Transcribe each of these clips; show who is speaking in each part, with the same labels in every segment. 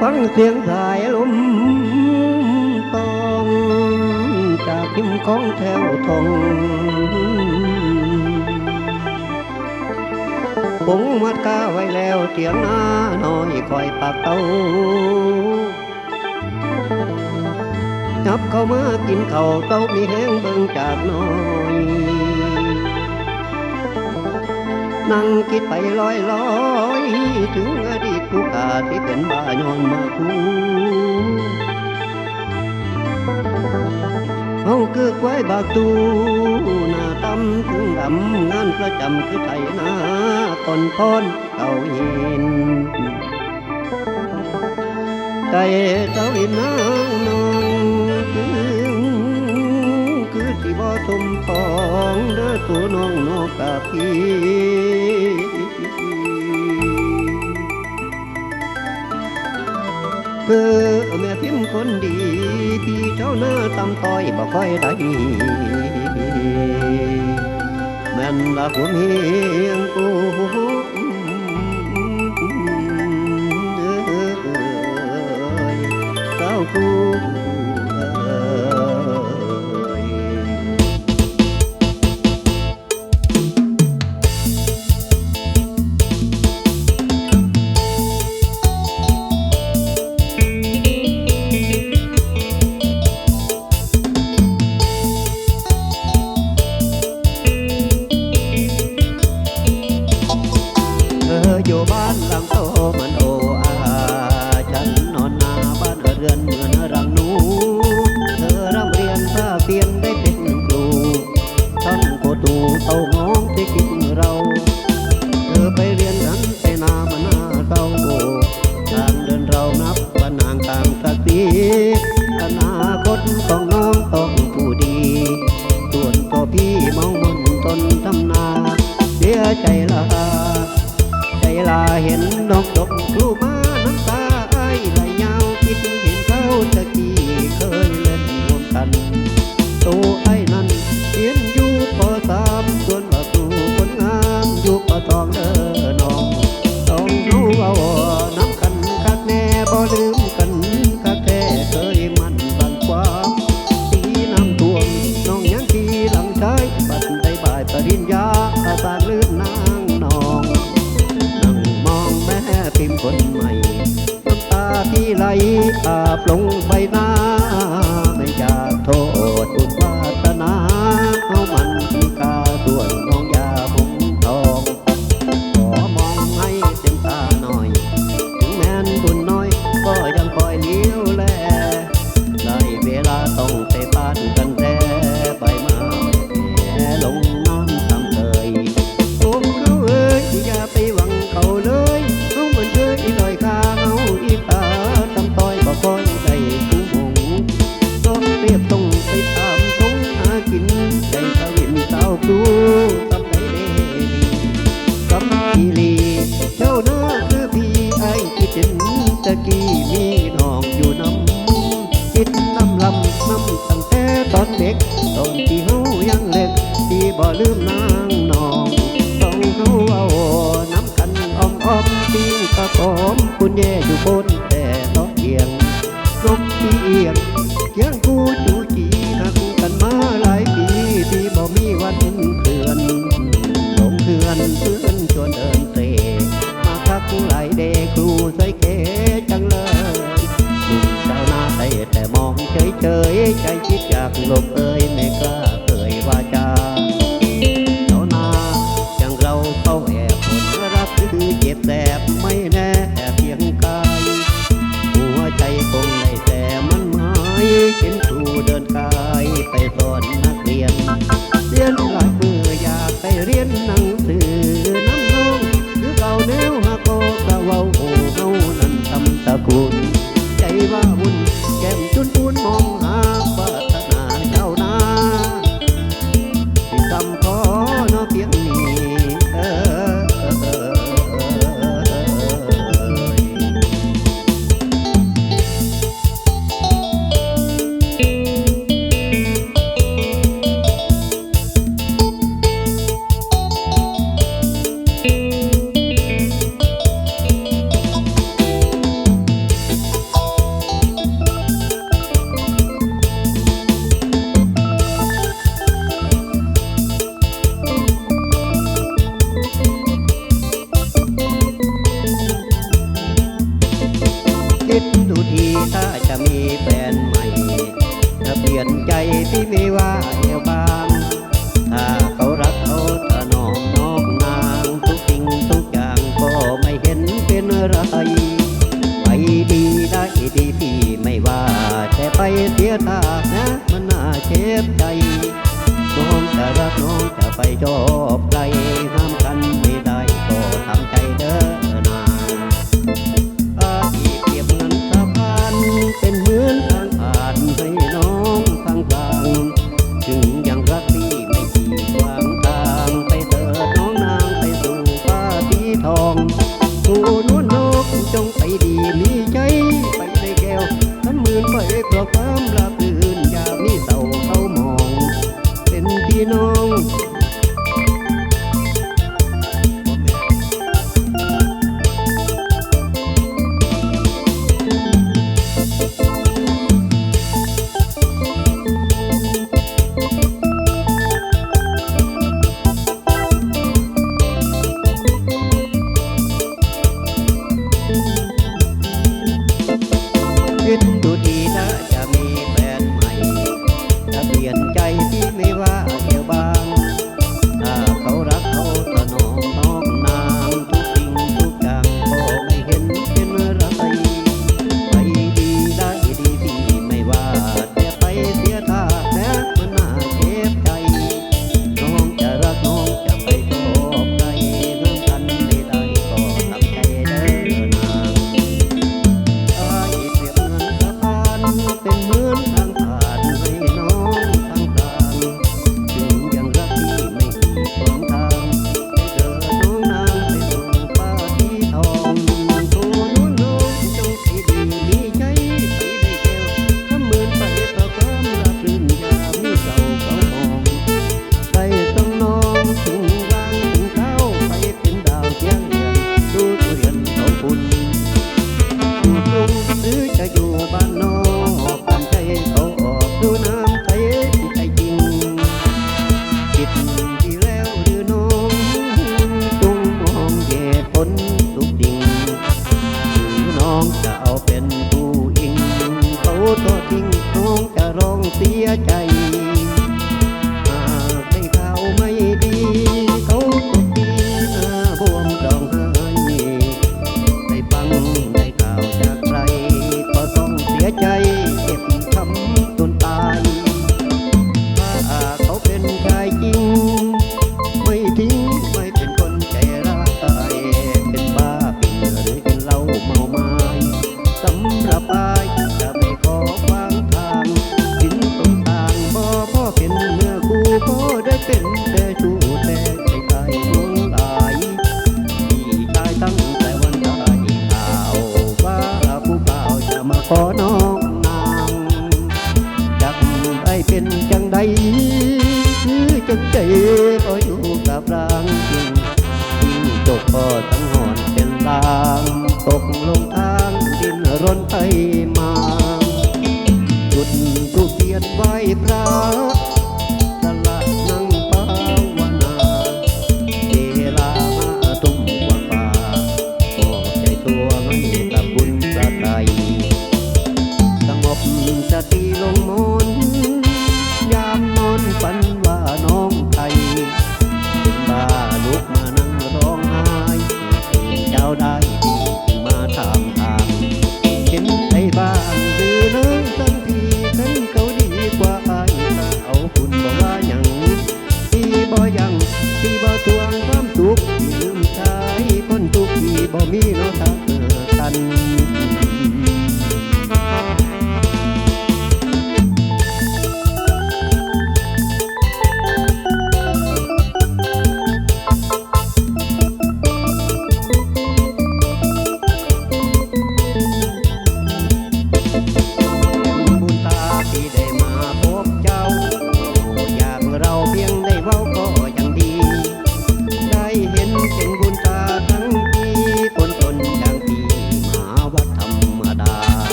Speaker 1: ฟังเสียงสายลมตองจากพิมพ์ของแถวทองผงมัดกาไว้แล้วเตียงหน้าน้อยคอยปากเตาจับเข้ามากินเข่าเต้ามีแห้งเบิ่งจากน้อยนั่งคิดไปลอยลอยถึงอ ผู้ขาที่เป็นบ้ายอนมาคู่เฮาคือควายบากตูหน้าตำคุ้งดำงานประจำคือไถนาตอนพอนเก่าหินใจเจ้าอินนางนองคือคือที่บ่สมทองเด้อตัวน้องนอกกะพี่ เออแม่พิมพ์คนดี ที่เจ้าหน้าตำต้อยบ่ค่อยได้แม่นละผมเฮียงโอ้ยเจ้ากู ปลงใบหน้า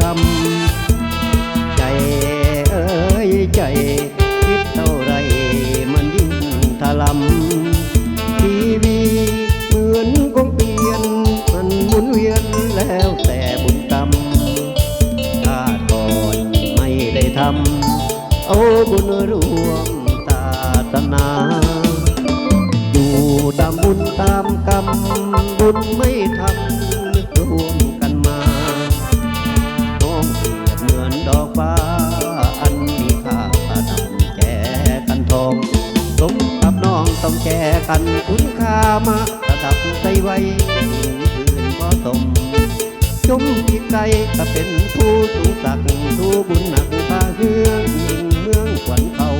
Speaker 1: คำ ใจเอ้ยใจ คิดเท่าไรมันยิ่งถลำทีวีเหมือนกงเปลี่ยน มันหมุนเวียนแล้วแต่บุญกรรมชาก่อนไม่ได้ทำ เอาบุญรวมตาสนา อยู่ตามบุญตามกรรม บุญไม่ กันคุณค่ามาระดับใส่ไว้หินพื้นบ่สมชมที่ไกลก็เป็นผู้สูงสักดิ์ผู้บุญหนักพาเฮืองยิ่งเมืองขวัญเขา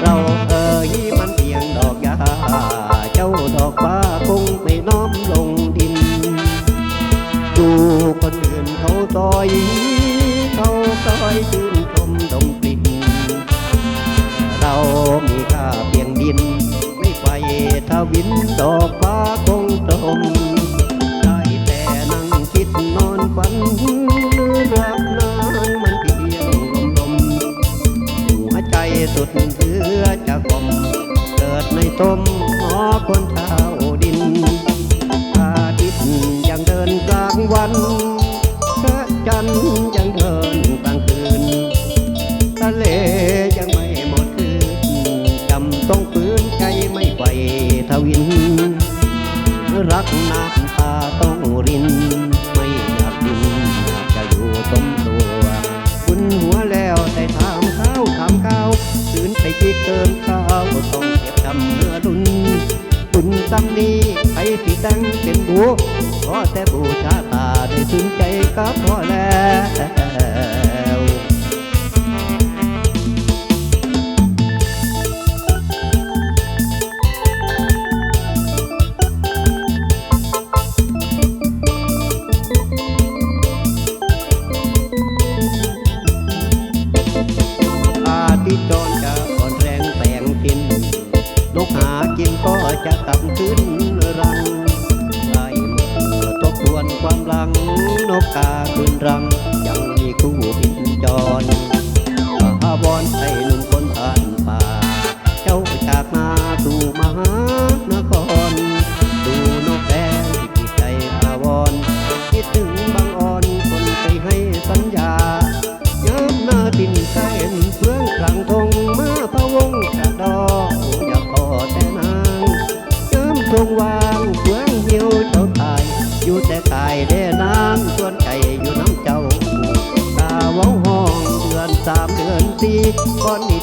Speaker 1: เราเอ่ยมันเพียงดอกยาเจ้าดอกฟ้าคงไม่น้อมลงดินดูคนอื่นเขาซอย วินดอกฟ้าคงตมได้แต่นั่งคิดนอนฝันรักนานมันเพียงลมลมหัวใจสุดเถือจะกลมเกิดในตมหอคนไท ไปคิดเกินข้าวต้องเก็บทำเมื่อรุนบุญตำนี้ใครที่ตั้งเป็นบัวขอแต่บูชาตาได้ถึงใจก็พอแล้ว ลังนกกาขึ้นรัง ยังมีคู่ผิดจรพาบอนไอ้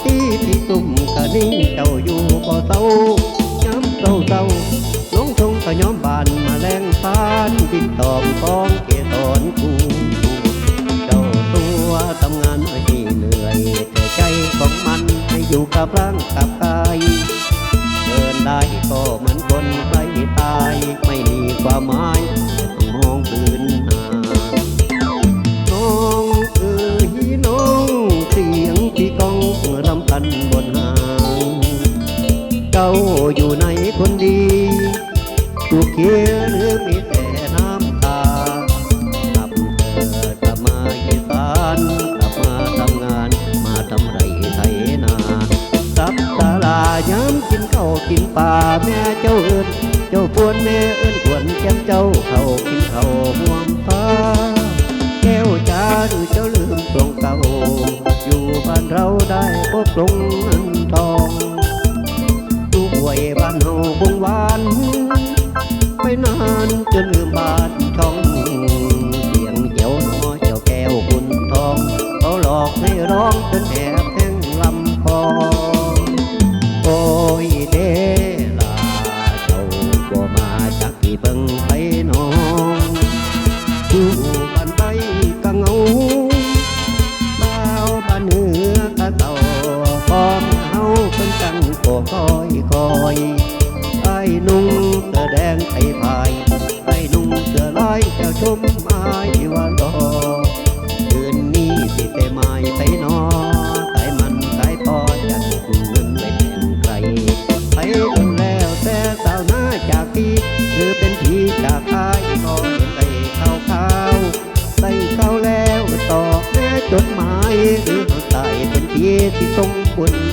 Speaker 1: ตีพี่ตุ่มกะนิ่งเจ้าอยู่บ่เศร้าย้ำเศร้าเศร้าลงทงก็ย้อมบานมาแรงพานบินตอมฟองเกสรกูเจ้าตัวทำงานไม่เหนื่อยแต่ใจของมันให้อยู่กับร่างกับกายเดินได้ก็เหมือนคนใกล้ตายไม่มีความหมาย อยู่ในคนดีถูกเคียหรือ อกให้ร้องจนแอบถึงลำคอโอ้ยเด 东莞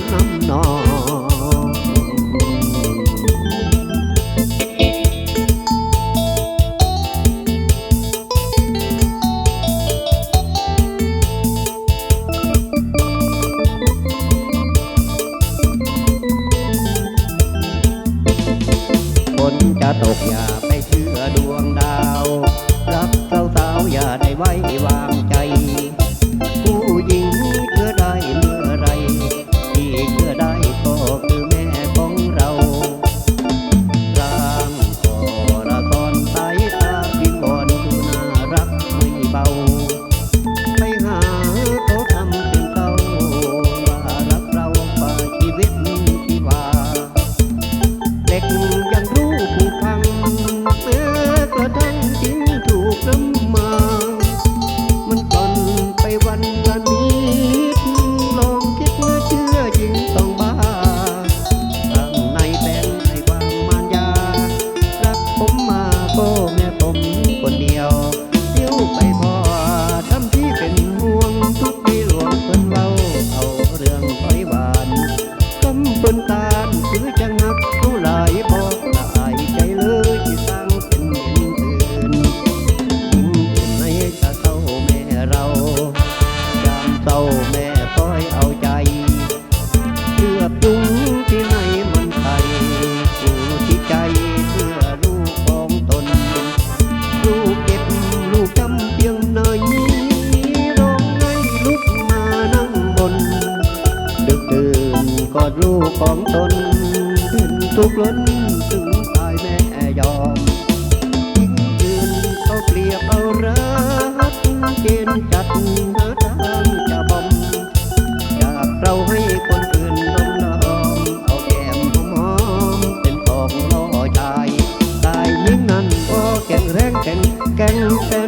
Speaker 1: canta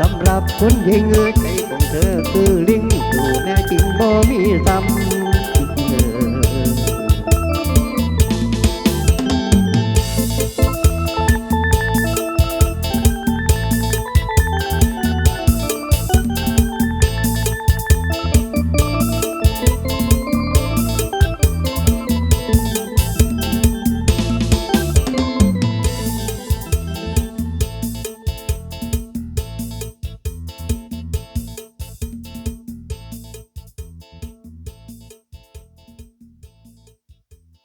Speaker 1: สำหรับคนใหญ่เงือใจของเธอคือลิงอยู่แน่จริงบ่มีซ้ำ